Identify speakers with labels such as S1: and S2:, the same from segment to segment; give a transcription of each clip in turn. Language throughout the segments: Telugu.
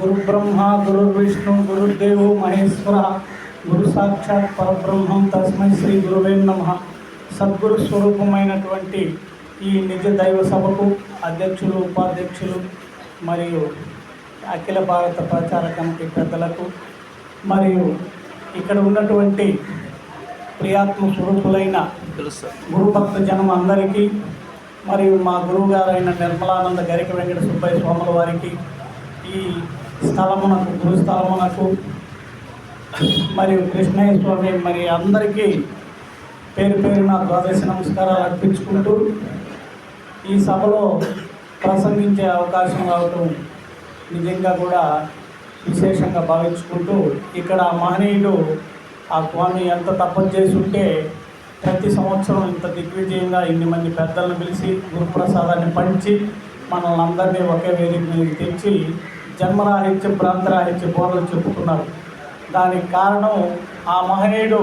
S1: గురుబ్రహ్మ గురుర్విష్ణు గురుదేవు మహేశ్వర గురు సాక్షాత్ పరబ్రహ్మం తస్మై శ్రీ గురువే నమ సద్గురు స్వరూపమైనటువంటి ఈ నిజ దైవ సభకు అధ్యక్షులు ఉపాధ్యక్షులు మరియు అఖిల భారత ప్రచార కమిటీ పెద్దలకు మరియు ఇక్కడ ఉన్నటువంటి ప్రియాత్మ స్వరూపులైన గురుభక్త జనం అందరికీ మరియు మా గురువుగారైన నిర్మలానంద గరిక వెంకట సుబ్బయ్య స్వాముల వారికి ఈ స్థలమునకు గురుస్థలమునకు మరియు కృష్ణేశ్వరుని మరి అందరికీ పేరు పేరు నా ద్వాదశ నమస్కారాలు అర్పించుకుంటూ ఈ సభలో ప్రసంగించే అవకాశం రావటం నిజంగా కూడా విశేషంగా భావించుకుంటూ ఇక్కడ మహనీయుడు ఆ స్వామి ఎంత తపన చేసి ఉంటే ప్రతి సంవత్సరం ఇంత దిగ్విజయంగా ఇన్ని మంది పెద్దలను పిలిచి గురుప్రసాదాన్ని పంచి మనల్ని అందరినీ ఒకే వేదిక మీద తెచ్చి జన్మరాహిత్య ప్రాంతరాహిత్య బోర్లు చెప్పుకున్నారు దానికి కారణం ఆ మహనీయుడు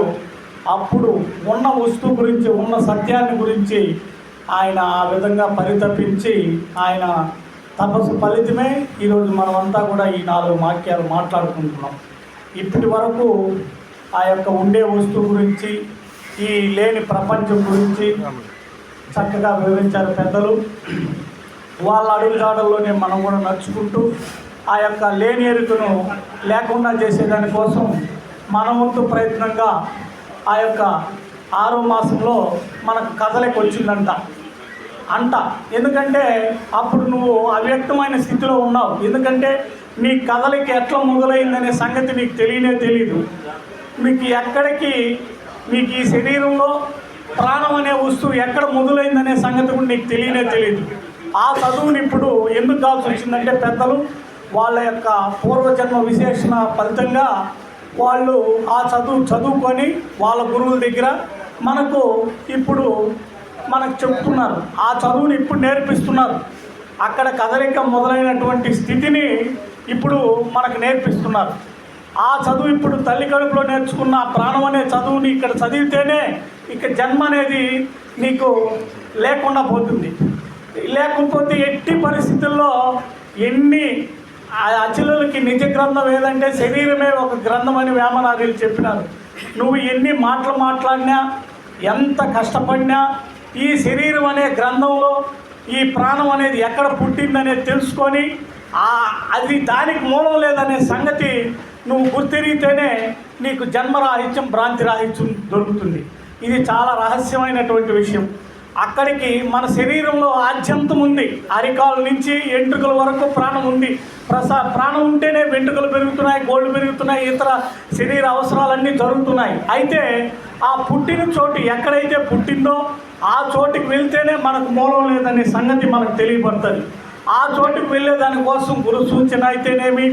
S1: అప్పుడు ఉన్న వస్తువు గురించి ఉన్న సత్యాన్ని గురించి ఆయన ఆ విధంగా పరితపించి ఆయన తపస్సు ఫలితమే ఈరోజు మనమంతా కూడా ఈ నాలుగు వాక్యాలు మాట్లాడుకుంటున్నాం ఇప్పటి వరకు ఆ యొక్క ఉండే వస్తువు గురించి ఈ లేని ప్రపంచం గురించి చక్కగా వివరించారు పెద్దలు వాళ్ళ అడుగుజాడల్లోనే మనం కూడా నడుచుకుంటూ ఆ యొక్క లేని ఎరుకను లేకుండా చేసేదానికోసం మన వంతు ప్రయత్నంగా ఆ యొక్క ఆరో మాసంలో మనకు కథలకు వచ్చిందంట అంట ఎందుకంటే అప్పుడు నువ్వు అవ్యక్తమైన స్థితిలో ఉన్నావు ఎందుకంటే నీ కథలకి ఎట్లా మొదలైందనే సంగతి నీకు తెలియనే తెలీదు మీకు ఎక్కడికి మీకు ఈ శరీరంలో ప్రాణం అనే వస్తువు ఎక్కడ మొదలైందనే సంగతి కూడా నీకు తెలియనే తెలియదు ఆ చదువుని ఇప్పుడు ఎందుకు కావాల్సి వచ్చిందంటే పెద్దలు వాళ్ళ యొక్క పూర్వజన్మ విశేషణ ఫలితంగా వాళ్ళు ఆ చదువు చదువుకొని వాళ్ళ గురువుల దగ్గర మనకు ఇప్పుడు మనకు చెప్తున్నారు ఆ చదువుని ఇప్పుడు నేర్పిస్తున్నారు అక్కడ కదలిక మొదలైనటువంటి స్థితిని ఇప్పుడు మనకు నేర్పిస్తున్నారు ఆ చదువు ఇప్పుడు తల్లి కడుపులో నేర్చుకున్న ప్రాణం అనే చదువుని ఇక్కడ చదివితేనే ఇక జన్మ అనేది నీకు లేకుండా పోతుంది లేకపోతే ఎట్టి పరిస్థితుల్లో ఎన్ని ఆ అచలులకి నిజ గ్రంథం ఏదంటే శరీరమే ఒక గ్రంథం అని వేమనాథులు చెప్పినారు నువ్వు ఎన్ని మాటలు మాట్లాడినా ఎంత కష్టపడినా ఈ శరీరం అనే గ్రంథంలో ఈ ప్రాణం అనేది ఎక్కడ పుట్టిందనేది తెలుసుకొని అది దానికి మూలం లేదనే సంగతి నువ్వు గుర్తిరిగితేనే నీకు జన్మ భ్రాంతి రాహిత్యం దొరుకుతుంది ఇది చాలా రహస్యమైనటువంటి విషయం అక్కడికి మన శరీరంలో ఆద్యంతం ఉంది అరికాల నుంచి ఎంట్రుకల వరకు ప్రాణం ఉంది ప్రసా ప్రాణం ఉంటేనే వెంట్రుకలు పెరుగుతున్నాయి గోల్డ్ పెరుగుతున్నాయి ఇతర శరీర అవసరాలన్నీ జరుగుతున్నాయి అయితే ఆ పుట్టిన చోటు ఎక్కడైతే పుట్టిందో ఆ చోటుకి వెళ్తేనే మనకు మూలం లేదనే సంగతి మనకు తెలియబడుతుంది ఆ చోటుకు వెళ్ళే దానికోసం గురు సూచన అయితేనేమి